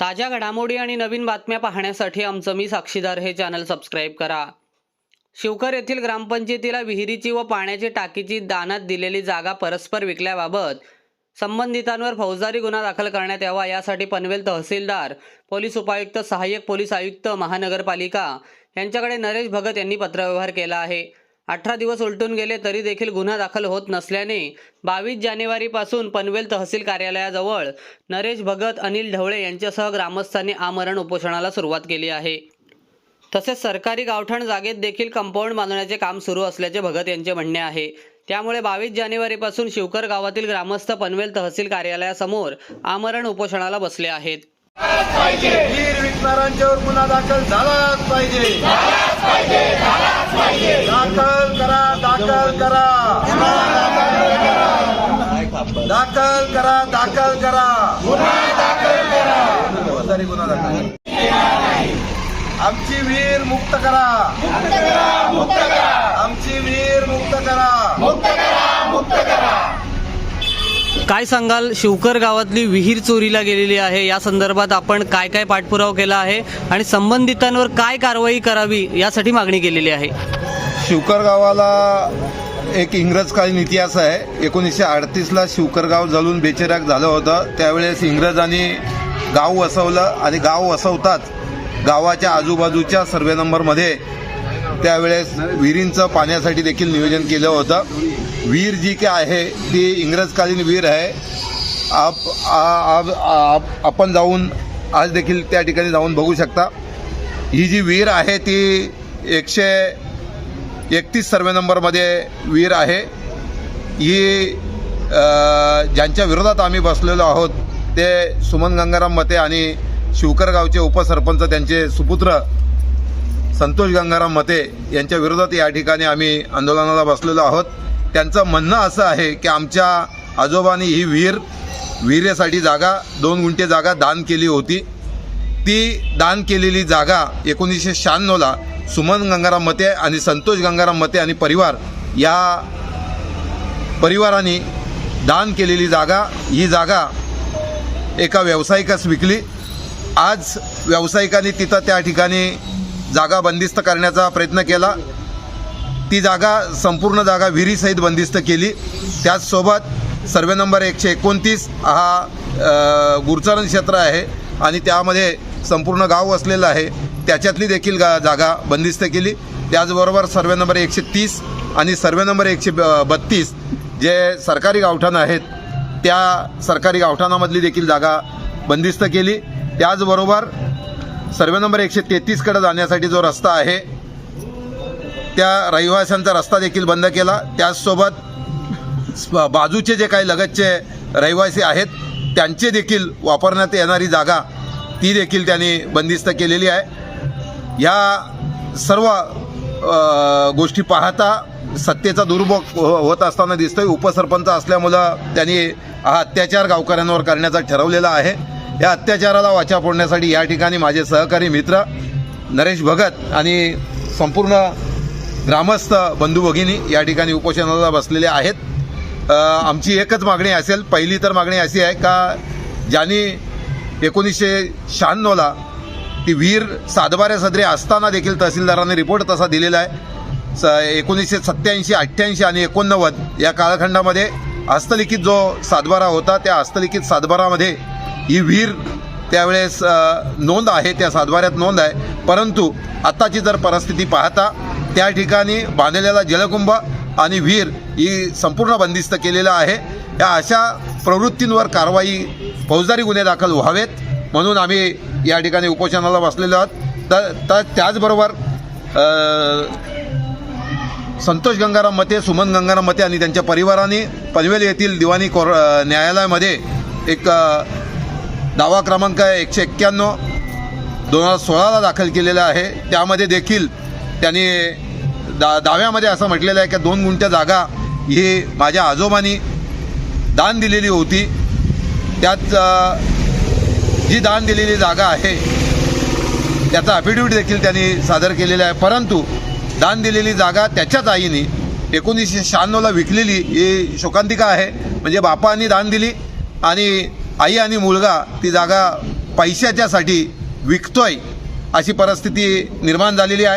ताज्या घडामोडी आणि नवीन बातम्या पाहण्यासाठी आमचं मी साक्षीदार हे चॅनल सबस्क्राईब करा. शिवकर येथील ग्रामपंचायतीला विहिरीची व पाण्याची टाकीची दानात दिलेली जागा परस्पर विकल्याबाबत संबंधितांवर फौजदारी गुन्हा दाखल करण्यात यावा यासाठी पनवेल तहसीलदार पोलीस उपायुक्त सहाय्यक पोलीस आयुक्त महानगरपालिका यांच्याकडे नरेश भगत यांनी पत्रव्यवहार केला आहे. अठरा दिवस उलटून गेले तरी देखील गुन्हा दाखल होत नसल्याने बावीस जानेवारीपासून पनवेल तहसील कार्यालयाजवळ नरेश भगत अनिल ढवळे यांच्यासह ग्रामस्थांनी आमरण उपोषणाला सुरुवात केली आहे. तसेच सरकारी गावठाण जागेत देखील कंपाऊंड बांधण्याचे काम सुरू असल्याचे भगत यांचे म्हणणे आहे. त्यामुळे बावीस जानेवारीपासून शिवकर गावातील ग्रामस्थ पनवेल तहसील कार्यालयासमोर आमरण उपोषणाला बसले आहेत. वीर विकणाऱ्यांच्यावर गुन्हा दाखल झालाच पाहिजे. दाखल करा दाखल करा. दाखल करा दाखल करा. फौजदारी गुन्हा दाखल आमची वीर मुक्त करा आमची वीर मुक्त करा काय सांगाल? शिवकर गावातली विहीर चोरीला गेलेली आहे. या संदर्भात आपण काय काय पाठपुरावा केला आहे आणि संबंधितांवर काय कारवाई करावी यासाठी मागणी केलेली आहे. शिवकर गावाला एक इंग्रजकालीन इतिहास आहे. एकोणीसशे अडतीसला शिवकर गाव जळून बेचिराग झालं होतं. त्यावेळेस इंग्रजांनी गाव वसवलं आणि गाव वसवताच गावाच्या आजूबाजूच्या सर्वे नंबरमध्ये. त्यावेळेस विहिरींचं पाण्यासाठी देखील नियोजन केलं होतं. वीर जी काय आहे ती इंग्रजकालीन वीर आहे. आप आप- आप- आपण जाऊन आज देखील त्या ठिकाणी जाऊन बघू शकता. ही जी विहीर आहे ती एकशे एकतीस सर्वे नंबरमध्ये वीर आहे. ही ज्यांच्या विरोधात आम्ही बसलेलो आहोत ते सुमन गंगाराम मते आणि शिवकर गावचे उपसरपंच त्यांचे सुपुत्र संतोष गंगाराम मते यांच्या विरोधात या ठिकाणी आम्ही आंदोलनाला बसलेलो आहोत. त्यांचं म्हणणं असं आहे की आमच्या आजोबांनी ही विहीर विहिरेसाठी जागा दोन गुंठे जागा दान केली होती. ती दान केलेली जागा एकोणीसशे शहाण्णवला सुमन गंगाराम मते आणि संतोष गंगाराम मते आणि परिवार या परिवाराने दान केलेली जागा ही जागा एका व्यावसायिकास विकली. आज व्यावसायिकांनी तिथं त्या ठिकाणी जागा बंदिस्त करण्याचा प्रयत्न केला. ती जागा संपूर्ण जागा विहिरीसहित बंदिस्त केली. त्याचसोबत सर्वे नंबर एकशे एकोणतीस हा गुरचरण क्षेत्र आहे आणि त्यामध्ये संपूर्ण गाव वसलेलं आहे. त्याच्यातली देखील गा जागा बंदिस्त केली. त्याचबरोबर सर्वे नंबर एकशे तीस आणि सर्वे नंबर एकशे ब- बत्तीस जे सरकारी गावठाणं आहेत त्या सरकारी गावठाणामधली देखील जागा बंदिस्त केली. त्याचबरोबर सर्वे नंबर एकशे तेहतीसकडे जाण्यासाठी जो रस्ता आहे त्या रहिवाशांचा रस्ता देखील बंद केला. त्याचसोबत बाजूचे जे काही लगतचे रहिवासी आहेत त्यांचे देखील वापरण्यात येणारी जागा ती देखील त्यांनी बंदिस्त केलेली आहे. या सर्व गोष्टी पाहता सत्तेचा दुर्भोग हो- होत असताना दिसतोय. उपसरपंच असल्यामुळं त्यांनी हा अत्याचार गावकऱ्यांवर करण्याचा ठरवलेला आहे. या अत्याचाराला वाचा फोडण्यासाठी या ठिकाणी माझे सहकारी मित्र नरेश भगत आणि संपूर्ण ग्रामस्थ बंधू भगिनी या ठिकाणी उपोषणाला बसलेले आहेत. आमची एकच मागणी असेल पहिली तर मागणी अशी आहे का ज्यांनी एकोणीसशे शहाण्णवला ती विहीर सातबाऱ्या सदरे असताना देखील तहसीलदारांनी रिपोर्ट तसा दिलेला आहे. स एकोणीसशे सत्त्याऐंशी अठ्ठ्याऐंशी आणि एकोणनव्वद या कालखंडामध्ये हस्तलिखित जो सातबारा होता त्या हस्तलिखित सातबारामध्ये ही विहीर त्यावेळेस नोंद आहे त्या सातबाऱ्यात नोंद आहे. परंतु आत्ताची जर परिस्थिती पाहता त्या ठिकाणी बांधलेला जलकुंभ आणि विहीर ही संपूर्ण बंदिस्त केलेलं आहे. या अशा प्रवृत्तींवर कारवाई फौजदारी गुन्हे दाखल व्हावेत म्हणून आम्ही या ठिकाणी उपोषणाला बसलेलो आहोत. तर तर त्याचबरोबर संतोष गंगाराम मते सुमन गंगाराम मते आणि त्यांच्या परिवाराने पनवेल येथील दिवाणी कोर न्यायालयामध्ये एक दावा क्रमांक एकशे एक्क्याण्णव दोन हजार सोळाला दाखल केलेला आहे. त्यामध्ये देखील त्यांनी दा दाव्यामध्ये असं म्हटलेलं आहे की दोन गुंठ्या जागा ही माझ्या आजोबांनी दान दिलेली होती. त्यात जी दान दिलेली जागा आहे त्याचा अफिडेविट देखील त्यांनी सादर केलेला आहे. परंतु दान दिलेली जागा त्याच्याच आईने एकोणीसशे शहाण्णवला विकलेली ही शोकांतिका आहे. म्हणजे बापांनी दान दिली आणि आई आणि मुलगा ती जागा पैशाच्यासाठी विकतोय अशी परिस्थिती निर्माण झालेली आहे.